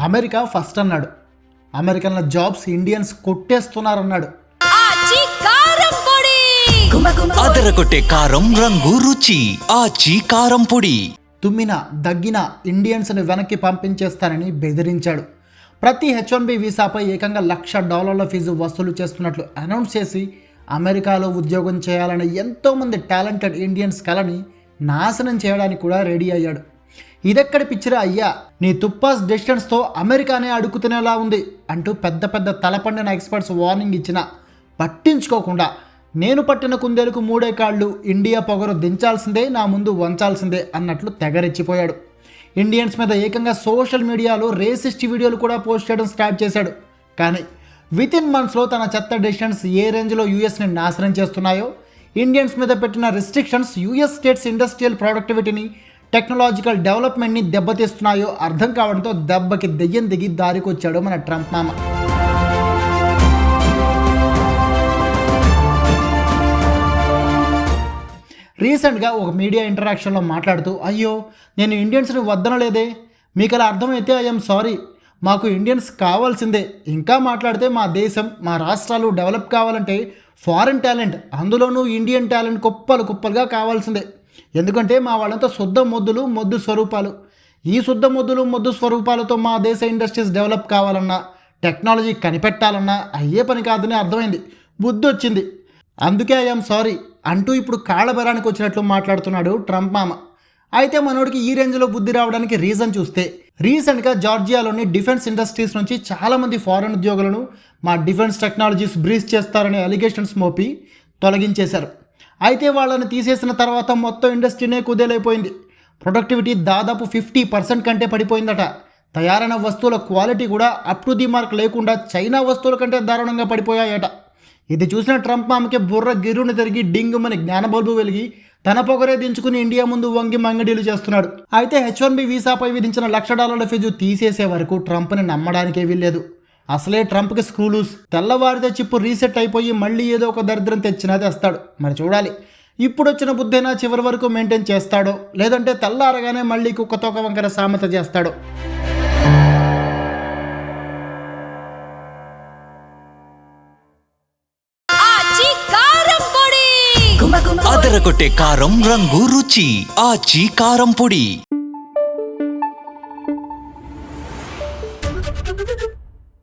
America first అన్నాడు. అమెరికన్ల jobs Indians కొట్టేస్తున్నారన్నాడు. అదరగొట్టే కారం రంగు రుచి. ఆచి కారం పొడి. తుమ్మిన దగ్గిన ఇండియన్స్ని వెనక్కి పంపించేస్తానని బెదిరించాడు. ప్రతి హెచ్ వన్ బి వీసాపై ఏకంగా లక్ష డాలర్ల ఫీజు వసూలు చేస్తున్నట్లు అనౌన్స్ చేసి అమెరికాలో ఉద్యోగం చేయాలనే ఎంతోమంది టాలెంటెడ్ ఇండియన్స్ కలని నాశనం చేయడానికి కూడా రెడీ అయ్యాడు. ఇదెక్కడి పిచ్చిరా అయ్యా? నీ తుప్పాస్ డెసిషన్స్తో అమెరికానే అడుగుతునేలా ఉంది అంటూ పెద్ద పెద్ద తలపండిన ఎక్స్పర్ట్స్ వార్నింగ్ ఇచ్చినా. పట్టించుకోకుండా నేను పట్టిన కుందేలకు మూడే కాళ్ళు ఇండియా పొగరు దించాల్సిందే నా ముందు వంచాల్సిందే అన్నట్లు తెగరెచ్చిపోయాడు. ఇండియన్స్ మీద ఏకంగా సోషల్ మీడియాలో రేసిస్ట్ వీడియోలు కూడా పోస్ట్ చేయడం స్టార్ట్ చేశాడు. కానీ విత్ ఇన్ మంత్స్లో తన చెత్త డెసిషన్స్ ఏ రేంజ్లో యూఎస్ని నాశనం చేస్తున్నాయో ఇండియన్స్ మీద పెట్టిన రిస్ట్రిక్షన్స్ యూఎస్ స్టేట్స్ ఇండస్ట్రియల్ ప్రొడక్టివిటీని టెక్నాలజికల్ డెవలప్మెంట్ని దెబ్బతీస్తున్నాయో అర్థం కావడంతో దెబ్బకి దెయ్యం దిగి దారికొచ్చాడు మన ట్రంప్ మామ. రీసెంట్గా ఒక మీడియా ఇంటరాక్షన్లో మాట్లాడుతూ అయ్యో నేను ఇండియన్స్ని వద్దనలేదే. మీకు అలా అర్థమైతే ఐఎమ్ సారీ. మాకు ఇండియన్స్ కావాల్సిందే. ఇంకా మాట్లాడితే మా దేశం మా రాష్ట్రాలు డెవలప్ కావాలంటే ఫారిన్ టాలెంట్ అందులోనూ ఇండియన్ టాలెంట్ కుప్పలు కుప్పలుగా కావాల్సిందే. ఎందుకంటే మా వాళ్ళంతా శుద్ధ మొద్దులు మొద్దు స్వరూపాలు. ఈ శుద్ధ మొద్దులు మొద్దు స్వరూపాలతో మా దేశ ఇండస్ట్రీస్ డెవలప్ కావాలన్నా టెక్నాలజీ కనిపెట్టాలన్నా అయ్యే పని కాదని అర్థమైంది. బుద్ధి వచ్చింది. అందుకే ఐఎమ్ సారీ అంటూ ఇప్పుడు కాళ్ళబెరానికి వచ్చినట్లు మాట్లాడుతున్నాడు ట్రంప్ మామ. అయితే మనోడికి ఈ రేంజ్లో బుద్ధి రావడానికి రీజన్ చూస్తే రీసెంట్గా జార్జియాలోని డిఫెన్స్ ఇండస్ట్రీస్ నుంచి చాలామంది ఫారెన్ ఉద్యోగులను మా డిఫెన్స్ టెక్నాలజీస్ బ్రీజ్ చేస్తారనే అలిగేషన్స్ మోపి తొలగించేశారు. అయితే వాళ్ళని తీసేసిన తర్వాత మొత్తం ఇండస్ట్రీనే కుదేలైపోయింది. ప్రొడక్టివిటీ దాదాపు ఫిఫ్టీ పర్సెంట్ కంటే పడిపోయిందట. తయారైన వస్తువుల క్వాలిటీ కూడా అప్ టు ది మార్క్ లేకుండా చైనా వస్తువుల కంటే దారుణంగా పడిపోయాయట. ఇది చూసిన ట్రంప్ ఆమెకి బుర్ర గిర్రును తిరిగి డింగుమని జ్ఞానబల్బు వెలిగి తన పొగరే దించుకుని ఇండియా ముందు వంగి మంగడీలు చేస్తున్నాడు. అయితే హెచ్ వన్ బి వీసాపై విధించిన లక్ష డాలర్ల ఫీజు తీసేసే వరకు ట్రంప్ని నమ్మడానికే వీల్లేదు. అసలే ట్రంప్కి స్క్రూలూస్ తెల్లవారితే చిప్పు రీసెట్ అయిపోయి మళ్ళీ ఏదో ఒక దరిద్రం తెచ్చినా తెస్తాడు మరి చూడాలి. ఇప్పుడు వచ్చిన బుద్ధైనా చివరి వరకు మెయింటైన్ చేస్తాడో? లేదంటే తెల్లారగానే మళ్ళీ కుక్కతోక వంకర సామెత చేస్తాడో? అదరగొట్టే కారం రంగు రుచి. ఆచి కారం పొడి.